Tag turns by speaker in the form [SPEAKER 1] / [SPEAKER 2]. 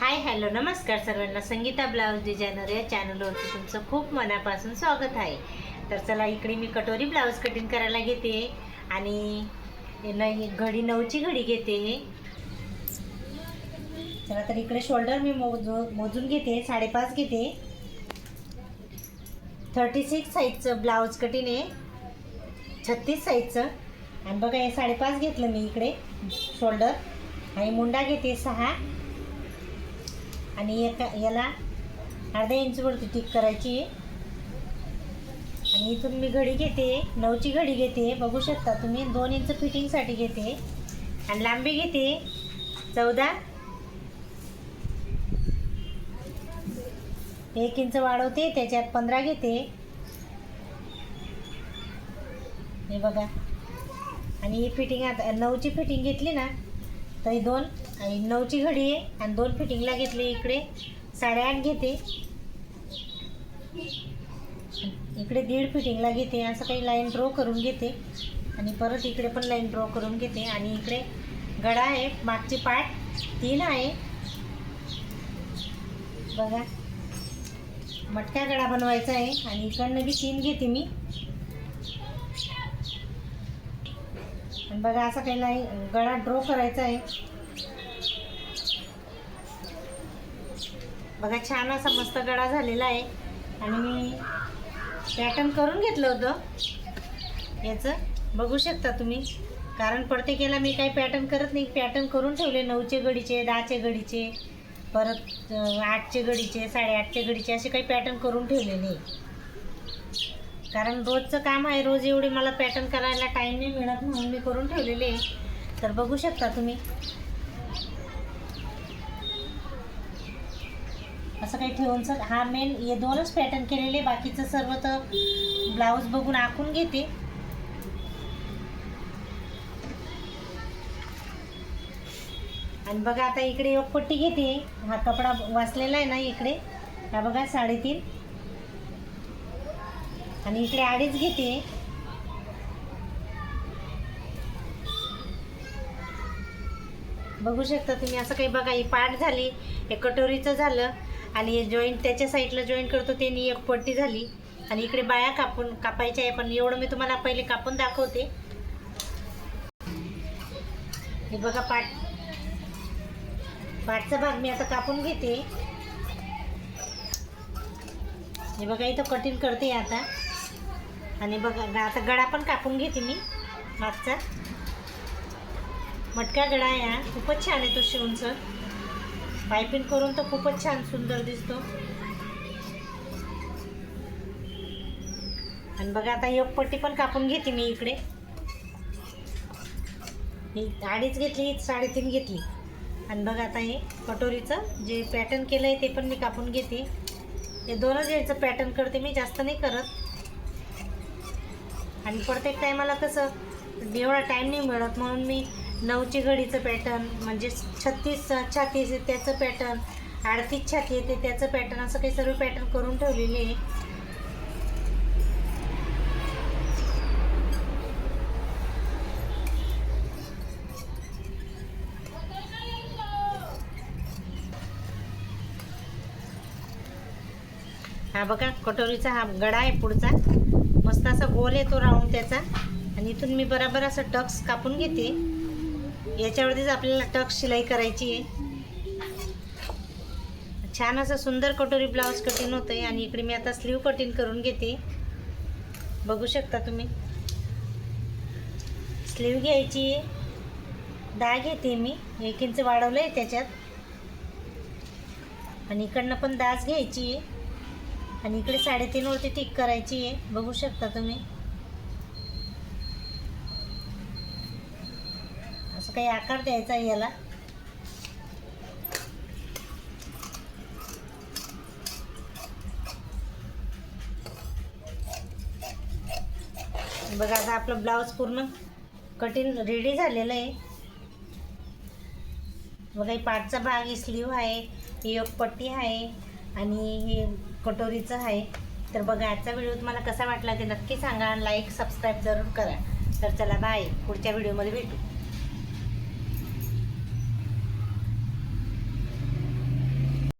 [SPEAKER 1] Hi hello नमस्कार सर्वांना. Sangeeta blouse designer या चॅनलवरती तुमचं खूप मनापासून स्वागत आहे. तर चला इकडे मी कटोरी ब्लाऊज कटिंग करायला घेते आणि न- घडी नऊची घडी घेते. चला तर इकडे शोल्डर मी मोजू मोजून घेते साडेपाच घेते. थर्टी सिक्स साईजचं ब्लाऊज कटिंग आहे. छत्तीस साईजचं आणि बघा हे साडेपाच घेतलं मी इकडे शोल्डर आणि मुंडा घेते सहा. आणि एका याला अर्ध्या इंचवरती टिक करायची. आणि इथून मी घडी घेते नऊची घडी घेते. बघू शकता तुम्ही दोन इंच फिटिंगसाठी घेते. आणि लांबी घेते. चौदा. एक इंच वाढवते त्याच्यात पंधरा घेते. हे बघा. आणि ही फिटिंग आता नऊची फिटिंग घेतली ना तर ही दोन आणि नऊची घडी आहे. आणि दोन फिटिंगला घेतली इकडे. साडेआठ घेते. इकडे दीड फिटिंगला घेते. असं काही लाईन ड्रॉ करून घेते. आणि परत इकडे पण लाईन ड्रॉ करून घेते. आणि इकडे गडा आहे. मागची पाठ तीन आहे. बघा. मटका गडा बनवायचा आहे. आणि इकडनं बी तीन घेते मी. आणि बघा असा काही नाही. गळा ड्रॉ करायचा आहे. बघा छान असा मस्त गळा झालेला आहे. आणि मी पॅटर्न करून घेतलं होतं. याचं बघू शकता तुम्ही. कारण प्रत्येकाला मी काही पॅटर्न करत नाही. पॅटर्न करून ठेवले. नऊचे गडीचे दहाचे गडीचे परत आठचे गडीचे साडेआठचे गडीचे असे काही पॅटर्न करून ठेवलेले नाही. कारण रोजचं काम आहे रोज एवढे मला पॅटर्न करायला टाईम नाही मिळत म्हणून मी करून ठेवलेले आहे. तर बघू शकता तुम्ही. असं काही ठेवून सर हा मेन हे दोनच पॅटर्न केलेले बाकीचं सर्व तर ब्लाऊज बघून आखून घेते. आणि बघा आता इकडे एक पट्टी घेते. हा कपडा वाचलेला आहे ना इकडे. हा बघा साडेतीन. आणि इकडे अडीच घेते. बघू शकता तुम्ही असं काही बघा ही पाठ झाली हे कटोरीचं झालं आणि हे जॉईंट त्याच्या साईडला जॉईंट करतो त्यांनी एक पट्टी झाली आणि इकडे बाया कापून कापायच्या आहे पण एवढं मी तुम्हाला पहिले कापून दाखवते. हे बघा पाठ. पाठचा भाग मी आता कापून घेते. हे बघा इथं कटिंग करते आता. आणि बघा आता गळा पण कापून घेते मी मागचा. मटका गळा आहे हा. खूपच छान आहे तो शिवणचं. पायपिंग करून तर खूपच छान सुंदर दिसतो. आणि बघा आता एक पट्टी पण कापून घेते मी इकडे. ही अडीच घेतली साडेतीन घेतली. आणि बघा आता हे कटोरीचं जे पॅटर्न केलं आहे ते पण मी कापून घेते. हे दोनच याचं पॅटर्न करते मी जास्त नाही करत. आणि प्रत्येक टायमाला कसं एवढा टाईम नाही मिळत. म्हणून मी नऊची घडीचं पॅटर्न म्हणजे छत्तीस छातीस आहे त्याचं पॅटर्न अडतीस छाती येते त्याचं पॅटर्न असं काही सर्व पॅटर्न करून ठेवलेले आहे. हा बघा कटोरीचा हा गडा आहे पुढचा. मस्त असा गोल येतो राऊंड त्याचा. आणि इथून मी बराबर असं टक्स कापून घेते. याच्यावरतीच आपल्याला टक्स शिलाई करायची आहे. छान असं सुंदर कटोरी ब्लाऊज कटिंग होतं आहे आणि इकडे मी आता स्लीव कटिंग करून घेते. बघू शकता तुम्ही. स्लीव घ्यायची आहे. दहा घेते मी. एक इंच वाढवलं आहे त्याच्यात. आणि इकडनं पण दास घ्यायची आहे. आणि इकडे साडेतीनवरती टिक करायची आहे. बघू शकता तुम्ही. असं काही आकार द्यायचा आहे याला. बघा आता आपलं ब्लाऊज पूर्ण कटिंग रेडी झालेलं आहे. बघा पाठचा भाग स्लीव आहे ही एक पट्टी आहे. आणि हे कटोरीचं आहे. तर बघा आजचा व्हिडिओ तुम्हाला कसा वाटला ते नक्की सांगा. लाईक सबस्क्राईब जरूर करा. तर चला बाय पुढच्या व्हिडिओमध्ये भेटू.